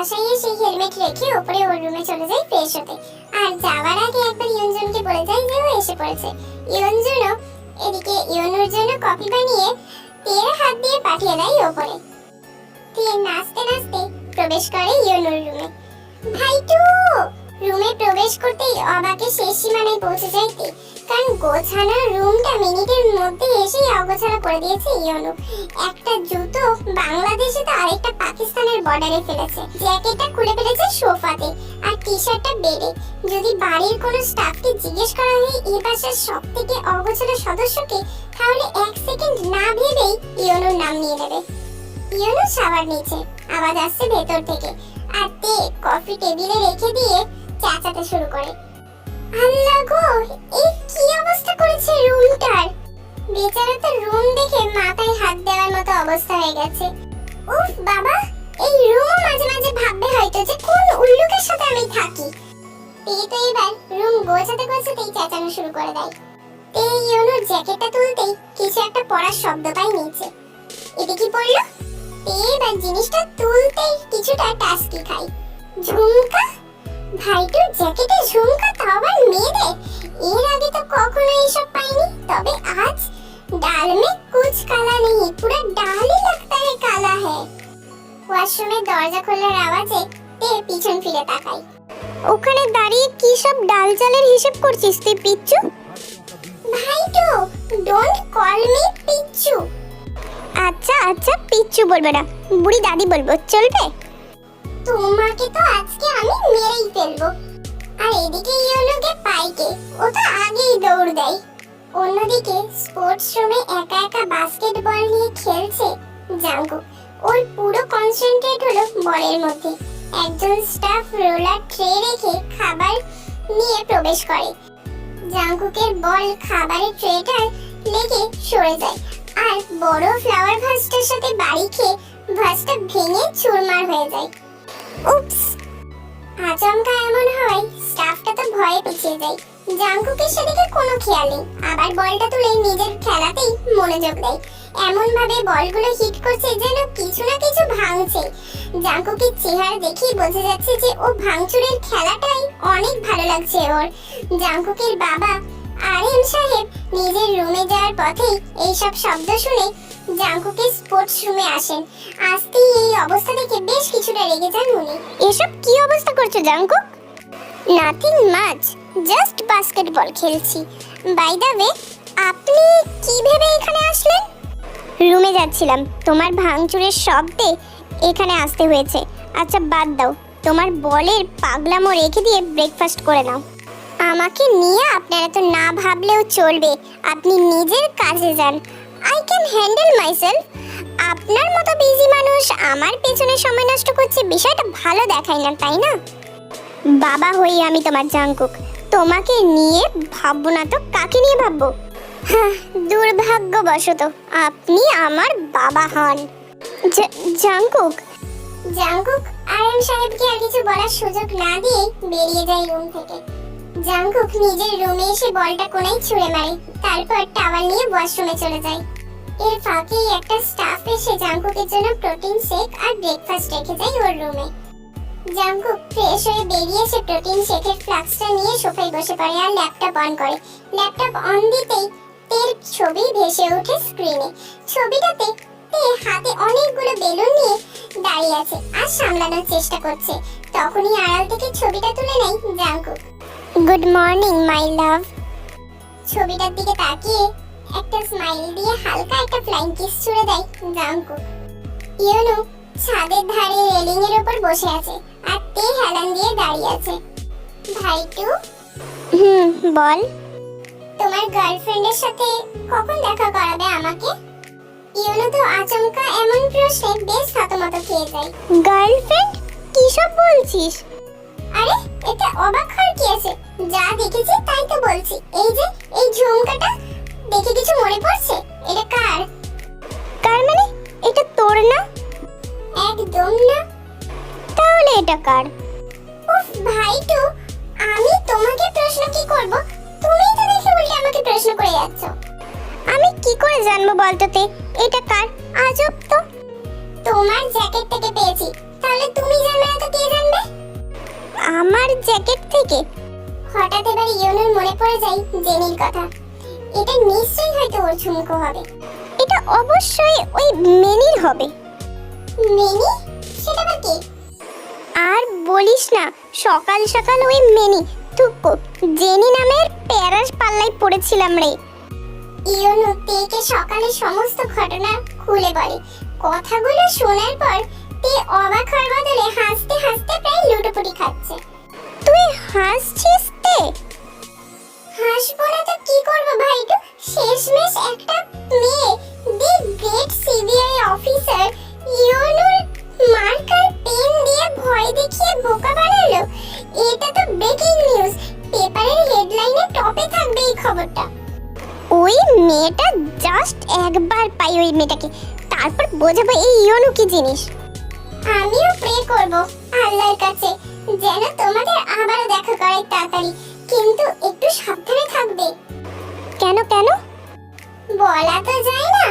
বাসায় এসে হেলমেট রেখে ওপরে ওর রুমে চলে যায় ফ্রেশ হতে। আর যাওয়ার আগে একবার ইয়নজনকে বলে যায় যে ও এসে পড়েছে। ইয়নজনও, এদিকে ইয়নুর জন্য কফি বানিয়ে তের হাত দিয়ে পাঠিয়ে দেয় ওপরে। তে নাচতে নাচতে প্রবেশ করে ইয়নুর রুমে। ভাইটু, রুমে প্রবেশ করতেই অবাকে শেষ সীমানায় পৌঁছে যায় কারণ গোছানো রুমটা মিনিটের মধ্যে এসেই অগোছালো করে দিয়েছে ইয়নু। একটা জুতো বাংলাদেশে তো আরেকটা পাকিস্তানের বর্ডারে ফেলেছে। জ্যাকেটটা খুলে ফেলেছে সোফাতে আর টি শার্টটা বেডে। যদি বাড়ির কোনো স্টাফকে জিজ্ঞেস করা হয় এই বাসার সব থেকে অগোছালো সদস্যকে, তাহলে এক সেকেন্ড না ভেবেই ইয়নুর নাম নিয়ে নেবে। ইয়নু সাবার নিচে, আওয়াজ আসছে ভেতর থেকে। আর তে কফি টেবিলে রেখে দিয়ে চেঁচাতে শুরু করে। আল্লাহ গো এই কি অবস্থা করেছে রুমটার? বেচারা তো রুম দেখে মাথায় হাত দেওয়ার মতো অবস্থা হয়ে গেছে। উফ, বাবা, এই রুমও মাঝে মাঝে ভাববে হয়তো যে কোন উল্লুকের সাথে আমি থাকি। এই তো এবার রুম গোছাতে গোছাতেই চেঁচানো শুরু করে দেয়। এই ইউনুর জ্যাকেটটা তুলতেই কিছু একটা পড়ার শব্দ পাই নিচে। এটা কি পড়ল? এবার জিনিসটা তুলতেই কিছুটা টাস্কি খাই। ঝুমকা ভাইটুর জ্যাকেটে ঝুমকা তো আবার মেয়েদের? এর আগে তো কখনো এসব পাইনি। তবে আজ ডাল মে কুছ কালা নেই, পুরো ডালই লাগতা হে কালা হে। ওয়াশরুমে দরজা খোলার আওয়াজে তে পিছন ফিরে তাকাই। ওখানে দাঁড়িয়ে কি সব ডাল চালের হিসেব করছিস তুই, পিচ্চু? ভাইটু ডোন্ট কল মি পিচ্চু। আচ্ছা আচ্ছা পিচ্চু বলবে না। বুড়ি দাদি বলব, চলবে? তোমাকে তো আজকে আমি মেরেই ফেলব। আর এদিকে ইয়োনোকে পাইকে, ও তো আগেই দৌড় দেয়। অন্যদিকে স্পোর্টস রুমে একা একা বাস্কেটবল নিয়ে খেলছে জাঙ্গু ওর পুরো কনসেন্ট্রেট হলো বলের মধ্যে। একজন স্টাফ রোলার ট্রে রেখে খাবার নিয়ে প্রবেশ করে। জাঙ্কুকের বল খাবারের ট্রেটার লেগে সরে যায়। আর বড় ফ্লাওয়ার ভাসটার সাথে বাড়ি খেয়ে ভাসটা ভেঙে চুরমার হয়ে যায়। উপস আচমকা এমন হয় স্টাফটা তো ভয়ে পিছিয়ে যায়। জাঙ্কুকের সেদিকে কোনো খেয়াল নেই। আবার বলটা তুলে নিজের খেলাতেই মনোযোগ দেয়। এমন ভাবে বলগুলো হিট করছে যেন কিছু না কিছু ভাঙছে। জাঙ্কুকের চেহারা দেখেই বোঝা যাচ্ছে যে ও ভাঙচুরের খেলাটাই অনেক ভালো লাগছে ওর। জাঙ্কুকের বাবা আরএম সাহেব নিজের রুমে যাওয়ার পথেই এইসব শব্দ শুনে জাঙ্কুকের স্পোর্টস রুমে আসেন আসতেই এই অবস্থা দেখে বেশ কিছুটা রেগে যান উনি। এসব কি অবস্থা করছ Jungkook nothing much just basketball খেলছি। বাই দ্য ওয়ে আপনি কি ভেবে এখানে আসলেন? রুমে যাচ্ছিলাম। তোমার ভাঙচুরের শব্দে এখানে আসতে হয়েছে। আচ্ছা বাদ দাও। তোমার বলের পাগলামো রেখে দিয়ে ব্রেকফাস্ট করে নাও। আমাকে নিয়ে আপনারা তো না ভাবলেও চলবে। আপনি নিজের কাজে যান। আই ক্যান হ্যান্ডেল মাইসেলফ আপনার মতো বিজি মানুষ আমার পেছনে সময় নষ্ট করছে বিষয়টা ভালো দেখায় না তাই না? বাবা হই আমি তোমার জাঙ্কুক তোমাকে নিয়ে ভাববো না তো, কাকে নিয়ে ভাববো? দুর্ভাগ্যবশত আপনি আমার বাবা হন। জাঙ্কুক জাঙ্কুক আরএম সাহেবকে আর কিছু বলার সুযোগ না দিয়ে বেরিয়ে যায় রুম থেকে। জাঙ্কুক নিজের রুমে এসে বলটা কোনায় ছুঁড়ে মারে, তারপর টাওয়াল নিয়ে ওয়াশরুমে চলে যায়। এর ফাঁকেই একটা স্টাফ এসে জাঙ্কুকের জন্য প্রোটিন শেক আর ব্রেকফাস্ট রেখে যায় ওর রুমে। জাঙ্কুক ফ্রেশ হয়ে বেরিয়ে এসে প্রোটিন শেকের ফ্লাক্সটা নিয়ে সোফায় বসে পড়ে আর ল্যাপটপ অন করে। ল্যাপটপ অন দিতেই তের ছবি ভেসে ওঠে স্ক্রিনে ছবিটাতে তে হাতে অনেকগুলো বেলুন নিয়ে দাঁড়িয়ে আছে আর সামলানোর চেষ্টা করছে। তখনই আড়াল থেকে ছবিটা তুলে নেয় Jungkook good morning my love ছবিটার দিকে তাকিয়ে একটা স্মাইল দিয়ে হালকা একটা ফ্লাইং কিস ছুড়ে দেয় জাঙ্কুক ইউনো ছাদের ধারে রেলিং এর উপর বসে আছে আর তে হেলান দিয়ে দাঁড়িয়ে আছে। ভাইটু হুম বল। তোমার গার্লফ্রেন্ডের সাথে কখন দেখা করাবে আমাকে? ইউনো তো আচমকা এমন প্রশ্নে বেশ থতমত খেয়ে যায়। গার্লফ্রেন্ড কি সব বলছিস? আরে এটা অবাক হওয়ার কি আছে? যা দেখেছি তাই তো বলছি। এই যে এই ঝুমকাটা দেখে কিছু মনে পড়ছে? এটা কার? কার মানে? এটা তোর না? একদম না। তাহলে এটা কার? উফ ভাই তো আমি তোমাকে প্রশ্ন কি করব? তুমি তো দেখে উল্টে আমাকে প্রশ্ন করে যাচ্ছ। আমি কি করে জানব বলতো তে? এটা কার? আজব তো। তোমার জ্যাকেট থেকে পেয়েছি। তাহলে তুমি জানবে না তো কে জানবে? আমার জ্যাকেট থেকে হঠাৎ এবার ইয়নুর মনে পড়ে যায় জেনির কথা। এটা নিশ্চয়ই হয়তো ওর ঝুমকো হবে। এটা অবশ্যই ওই মেনির হবে। মেনি? সেটা আবার কে? আর বলিস না, সকাল সকাল ওই মেনি, টুকু, জেনি নামের প্যারাস পাল্লায় পড়েছিলাম রে। ইয়নু তেকে সকালে সমস্ত ঘটনা খুলে বলে। কথাগুলো শোনার পর তে অবাক হওয়ার বদলে হাসতে হাসতে প্রায় লুটোপুটি খাচ্ছে। তুই হাসছিস তে? হাসবো না তো কি করব ভাইটু? শেষমেশ একটা মেয়ে দি গ্রেট সিবিআই অফিসার ইয়নুর মার্কার পেন দিয়ে ভয় দেখিয়ে বোকা বানালো। এটা তো ব্রেকিং নিউজ পেপারের হেডলাইনে টপে থাকবে এই খবরটা। ওই মেয়েটা জাস্ট একবার পাই ওই মেয়েটাকে। তারপর বোঝাবো এই ইয়নু কি জিনিস। আমিও প্রে করব আল্লাহর কাছে যেন তোমাদের আবারও দেখা করায় তাড়াতাড়ি। কিন্তু একটু সাবধানে থাকবে। কেন কেন? বলা তো যায় না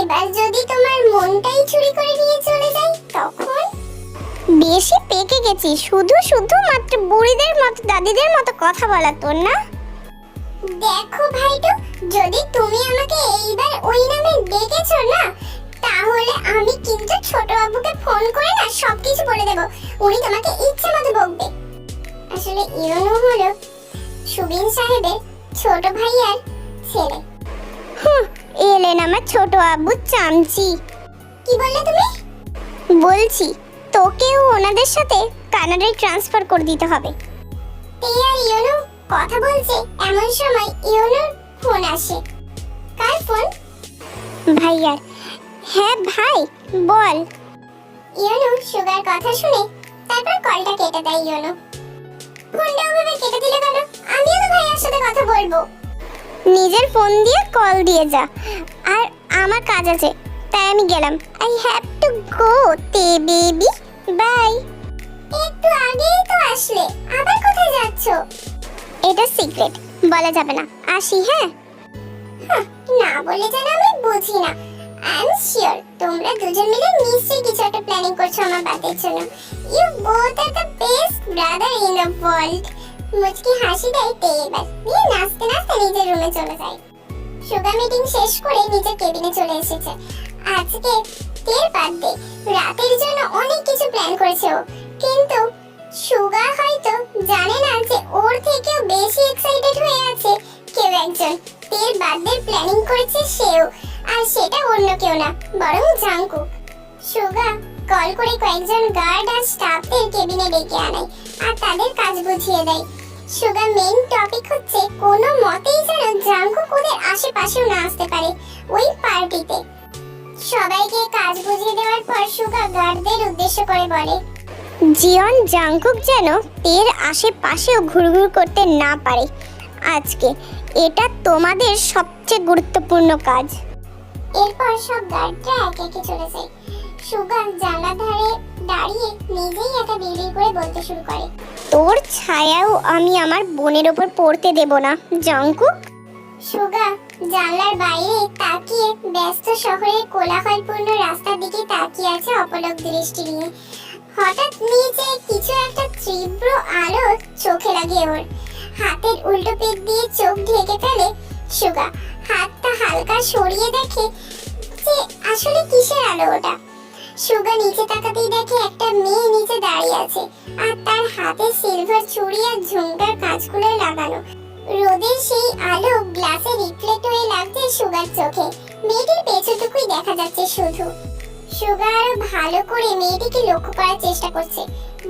এবার যদি তোমার মনটাই চুরি করে নিয়ে চলে যায় তখন? বেশি পেকে গেছি শুধু শুধু মাত্র বুড়িদের মতো দাদিদের মতো কথা বলা তোর না? দেখো ভাইটু যদি তুমি আমাকে এইবার ওই নামে ডেকেছো না তাহলে আমি কিন্তু ছোট আব্বুকে ফোন করে না সবকিছু বলে দেব। উনি তোমাকে ইচ্ছে মতো বকবে। আসলে ইরনু হলো সুবিন সাহেবের ছোট ভাইয়ার ছেলে। এলেন আমার ছোট আব্বু চামচি। কি বললে তুমি? বলছি, তোকেও ওনাদের সাথে কানাডায় ট্রান্সফার করে দিতে হবে। আর ইয়োনো কথা বলছে, এমন সময় ইয়োনোর ফোন আসে। কার ফোন ভাইয়ার। হ্যাঁ ভাই বল। ইয়োনো সুগার কথা শুনে তারপর কলটা কেটে দেয় ইয়োনো। ফোনটা ওভাবে কেটে দিলে কেন? আমিও তো ভাইয়ার সাথে কথা বলব। নিজের ফোন দিয়ে কল দিয়ে যা। আর আমার কাজ আছে তাই আমি গেলাম। আই হ্যাভ টু গো তে বেবি বাই। একটু আগেই তো আসলে আবার কোথায় যাচ্ছো? এটা সিক্রেট বলা যাবে না। আসি হ্যাঁ? না বলে যেন আমি বুঝি না। আই এম তোমরা দুজন মিলে নিশ্চয়ই কিছু একটা প্ল্যানিং করছ আমার বাতের জন্য you both are the best brother in the world মুচকি হাসি দেয় তে এবার নিয়ে নাচতে নাচতে নিজের রুমে চলে যায়। সুগা মিটিং শেষ করে নিজের কেবিনে চলে এসেছে। আজকে তের বার্থডে রাতের জন্য অনেক কিছু প্ল্যান করেছে ও। কিন্তু সুগা হয়তো জানে না যে ওর থেকেও বেশি এক্সাইটেড হয়ে আছে কেউ একজন। তের বার্থডে প্ল্যানিং করেছে সেও। আর সেটা অন্য কেউ না, বরং জাংকুক সুগা, কল করে কয়েকজন গার্ড আর স্টাফদের কেবিনে ডেকে আনায় আর তাদের কাজ বুঝিয়ে দেয়। সুগা মেইন টপিক হচ্ছে কোনো মতেই যেন জাংকুক ওদের আশেপাশেও না আসতে পারে ওই পার্টিতে। সবাইকে কাজ বুঝিয়ে দেওয়ার পর সুগা গার্ডদের উদ্দেশ্য করে বলে, জিয়ন জাংকুক যেন তের আশেপাশেও ঘুরঘুর করতে না পারে। আজকে এটা তোমাদের সবচেয়ে গুরুত্বপূর্ণ কাজ। এরপর সব গার্ডরা একে একে চলে যায়। সুগা জানলা ধারে দাঁড়িয়ে নিজেই একা বিড়বিড় করে বলতে শুরু করে। তোর ছায়াও আমি আমার বোনের ওপর পড়তে দেব না জাংকুক সুগা জানলার বাইরে তাকিয়ে ব্যস্ত শহরের কোলাহলপূর্ণ রাস্তার দিকে তাকিয়ে আছে অপলক দৃষ্টি নিয়ে। হঠাৎ নিচে কিছু একটা তীব্র আলো চোখে লাগে ওর। হাতের উল্টো পেট দিয়ে চোখ ঢেকে ফেলে সুগা। হাতটা হালকা সরিয়ে দেখে যে আসলে কিসের আলো ওটা। সুগা নিচে তাকাতেই দেখে একটা মেয়ে নিচে দাঁড়িয়ে আছে আর তার হাতে সিলভার চুড়ি আর ঝুমকার কাঁচগুলো লাগানো। রোদের সেই আলো গ্লাসে রিফ্লেক্ট হয়ে লাগছে সুগার চোখে। মেয়েটির পেছনটুকুই দেখা যাচ্ছে শুধু। সুগা আরও ভালো করে মেয়েটিকে লক্ষ্য করার চেষ্টা করছে।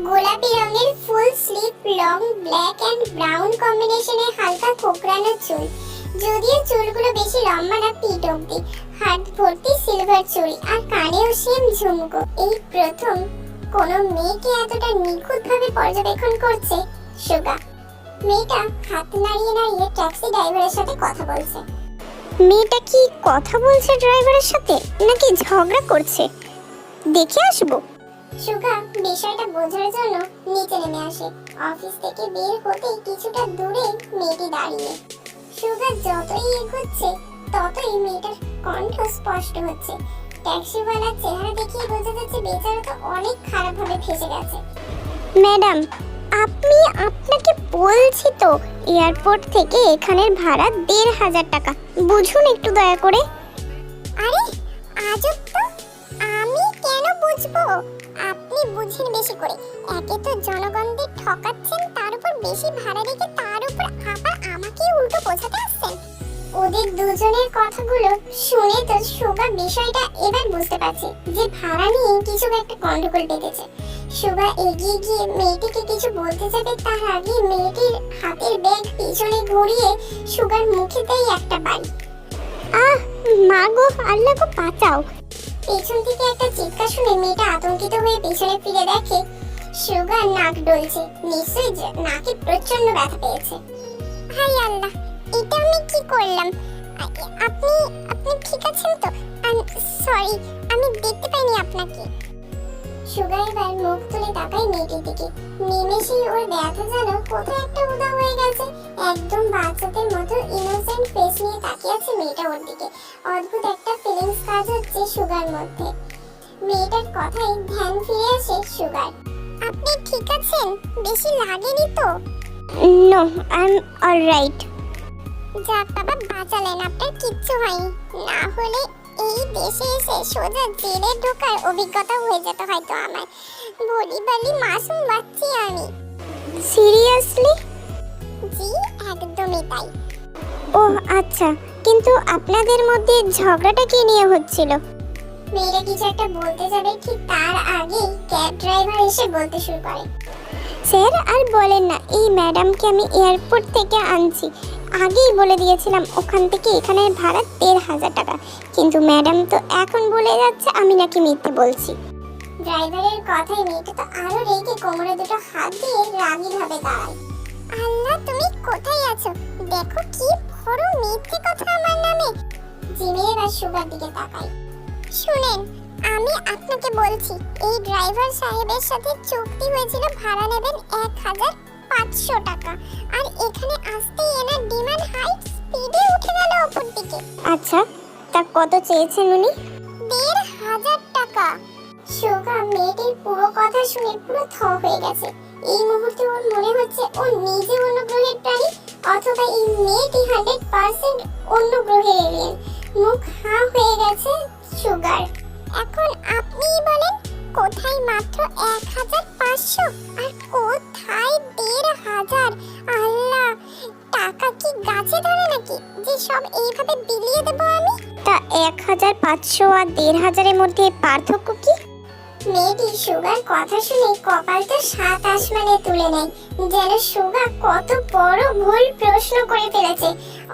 গোলাপি রঙের full sleeve long black and brown কম্বিনেশনে হালকা কোকড়ানো চুল। যদিও চুলগুলো বেশি লম্বা না, পিঠ অব্দি হাত ভর্তি সিলভার চুড়ি আর কানেও সেম ঝুমকো। এই প্রথম কোনো মেয়েকে এতটা নিখুঁতভাবে পর্যবেক্ষণ করছে সুগা। মেয়েটা হাত নাড়িয়ে নাড়িয়ে ট্যাক্সি ড্রাইভারের সাথে কথা বলছে। মেয়েটা কি কথা বলছে ড্রাইভারের সাথে, নাকি ঝগড়া করছে? দেখে আসব। সুগা বিষয়টা বোঝার জন্য নিচে নেমে আসে। অফিস থেকে বের হতেই কিছুটা দূরে মেয়েটি দাঁড়িয়ে। সুগা যতই এগোচ্ছে ততই মেয়েটার কণ্ঠ স্পষ্ট হচ্ছে। ট্যাক্সিওয়ালার চেহারা দেখেই বোঝা যাচ্ছে বেচারা তো অনেক খারাপভাবে ফেসে গেছে। ম্যাডাম আপনি আপনাকে বলছি তো এয়ারপোর্ট থেকে এখানের ভাড়া দেড় হাজার টাকা। বুঝুন একটু দয়া করে। আরে আজব তো! আমি কেন বুঝব? আপনি বুঝেন বেশি করে। একে তো জনগণদের ঠকাচ্ছেন তার উপর বেশি ভাড়া রেখে তার উপর উল্টো বোঝাতে আসছেন? ওদের দুজনের কথাগুলো শুনে তো সুগা বিষয়টা এবার বুঝতে পারছে যে ভাড়া নিয়ে কিছু একটা গন্ডগোল বেঁধেছে। সুগা এগিয়ে গিয়ে মেয়েটিকে কিছু বলতে যাবে তার আগে মেয়েটির হাতের ব্যাগ পিছনে ঘুরিয়ে সুগার মুখেতেই একটা বাড়ি। আহ, মা গো, আল্লাহ গো, বাঁচাও। পেছন থেকে একটা চিৎকার শুনে মেয়েটা আতঙ্কিত হয়ে পেছনে ফিরে দেখে সুগার নাক ডলছে। নিশ্চয়ই নাকে প্রচণ্ড ব্যথা পেয়েছে। হাই আল্লাহ এটা আমি কি করলাম? আপনি আপনি ঠিক আছেন তো? সরি আমি দেখতে পাইনি আপনাকে। সুগা এবার মুখ তুলে তাকায় মেয়েটির দিকে। নিমেষেই ওর ব্যথা যেন কোথাও একটা উদা হয়ে গেছে। একদম বাচ্চাদের মতো ইনোসেন্ট ফেস নিয়ে তাকিয়ে আছে মেয়েটা ওর দিকে। অদ্ভুত একটা ফিলিংস কাজ হচ্ছে সুগার মধ্যে। মেয়েটার কথাই ধ্যান ফিরে আসে সুগার। আপনি ঠিক আছেন? বেশি লাগেনি তো? নো আই এম অলরাইট যাক বাবা বাঁচালেন আপনার কিচ্ছু হয়নি। না হলে এই দেশে এসে সোজা জেলে ঢোকার অভিজ্ঞতা হয়ে যেত হয়তো আমার। বলি বলি মাসুম বাচ্চি আমি। সিরিয়াসলি জি একদমই তাই। ও আচ্ছা কিন্তু আপনাদের মধ্যে ঝগড়াটা কি নিয়ে হচ্ছিল? মেয়েরা কিছু একটা বলতে যাবে ঠিক তার আগেই ক্যাব ড্রাইভার এসে বলতে শুরু করে। স্যার, আর বলেন না, এই ম্যাডামকে আমি এয়ারপোর্ট থেকে আনছি। আগেই বলে দিয়েছিলাম, ওখান থেকে এখানের ভাড়া দেড় হাজার টাকা। কিন্তু ম্যাডাম তো এখন বলে যাচ্ছে, আমি নাকি মিথ্যে বলছি। ড্রাইভারের কথায় মেয়েটা তো আরও রেগে কোমরে দুটো হাত দিয়ে রাগী ভাবে দাঁড়ায়। আল্লাহ, তুমি কোথায় আছো? দেখো কি বড় মিথ্যে কথা আমার নামে। জিমি এবার সুগার দিকে তাকায়। শুনেন আমি আপনাকে বলছি এই ড্রাইভার সাহেবের সাথে চুক্তি হয়েছিল ভাড়া নেবেন এক হাজার পাঁচশো টাকা। আর এখানে আসতেই এনার ডিমান্ড হাই স্পিডে উঠে গেল ওপর দিকে। আচ্ছা তা কত চেয়েছেন উনি? দেড় হাজার টাকা। সুগা মেয়েটির পুরো কথা শুনে পুরো থ হয়ে গেছে। এই মুহূর্তে ওর মনে হচ্ছে ও নিজে অন্য গ্রহের প্রাণী অথবা এই মেয়েটি হান্ড্রেড পার্সেন্ট অন্য গ্রহের এলিয়েন মুখ হা হয়ে গেছে সুগার। এখন আপনি বলেন, কোথায় মাত্র এক হাজার পাঁচশো? আর কোথায় দেড় হাজার? আল্লাহ, টাকা কি গাছে ধরে নাকি? যে সব এইভাবে বিলিয়ে দেবো আমি? তা এক হাজার পাঁচশো আর দেড় হাজারের মধ্যে পার্থক্য কি? মেয়েটি সুগার কথা শুনে কপাল তো সাত আসমানে তুলে নেয়, যেন সুগা কত বড় ভুল প্রশ্ন করে ফেলেছে।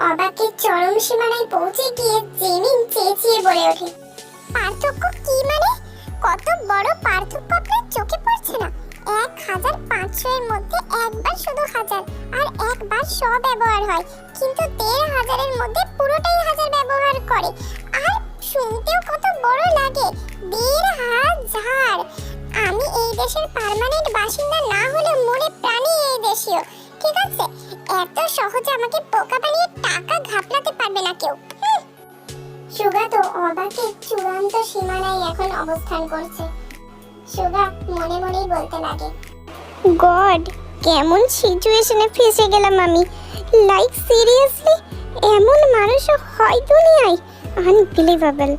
অবাকের চরম সীমানায় পৌঁছে গিয়ে জেমিন চেঁচিয়ে বলে ওঠে, পার্থক্য কি মানে? কত বড় পার্থক্য আপনার চোখে পড়ছে না? এক হাজার পাঁচশো এর মধ্যে একবার শুধু হাজার, আর একবার শ ব্যবহার হয়। কিন্তু দেড় হাজারের মধ্যে পুরোটাই হাজার ব্যবহার করে। আর শুনতেও কত বড় লাগে। দেড় হাজার আমি এই দেশের পার্মানেন্ট বাসিন্দা না হলে মনে প্রাণী এই দেশীয়। ঠিক আছে? এত সহজে আমাকে পোকা বানিয়ে টাকা ঘাপলাতে পারবে না কেউ। সুগা তো অবাকে চূড়ান্ত সীমানায় এখন অবস্থান করছে। সুগা, মনে মনেই বলতে লাগে, গড, কেমন সিচুয়েশনে ফেসে গেলাম আমি। লাইক সিরিয়াসলি এমন মানুষও হয় দুনিয়ায়। unbelievable.